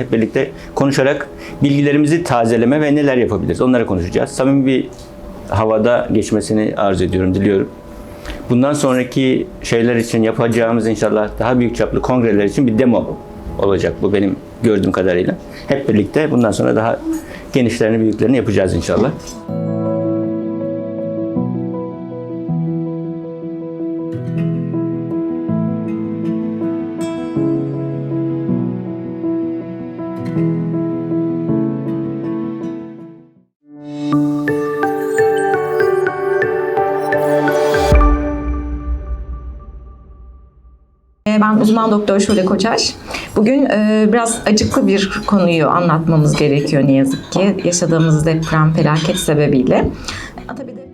Hep birlikte konuşarak bilgilerimizi tazeleme ve neler yapabiliriz onları konuşacağız. Samimi bir havada geçmesini arzu ediyorum, diliyorum. Bundan sonraki şeyler için yapacağımız inşallah daha büyük çaplı kongreler için bir demo olacak bu benim gördüğüm kadarıyla. Hep birlikte bundan sonra daha genişlerini, büyüklerini yapacağız inşallah. Ben uzman doktor Şule Koçaş. Bugün e, biraz acıklı bir konuyu anlatmamız gerekiyor ne yazık ki. Yaşadığımız deprem felaket sebebiyle. Tabii de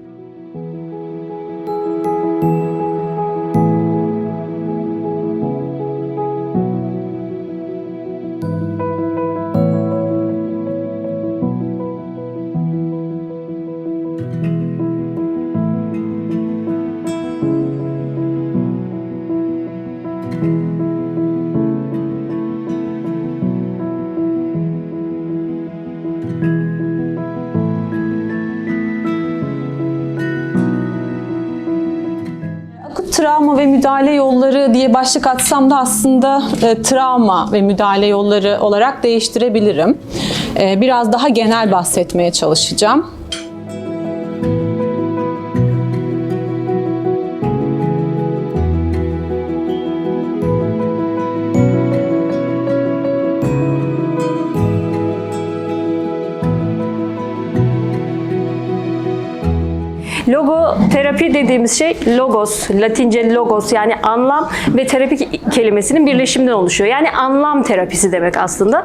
travma ve müdahale yolları diye başlık atsam da aslında e, travma ve müdahale yolları olarak değiştirebilirim. E, biraz daha genel bahsetmeye çalışacağım. Logo terapi dediğimiz şey logos, Latince logos yani anlam ve terapi kelimesinin birleşiminden oluşuyor. Yani anlam terapisi demek aslında.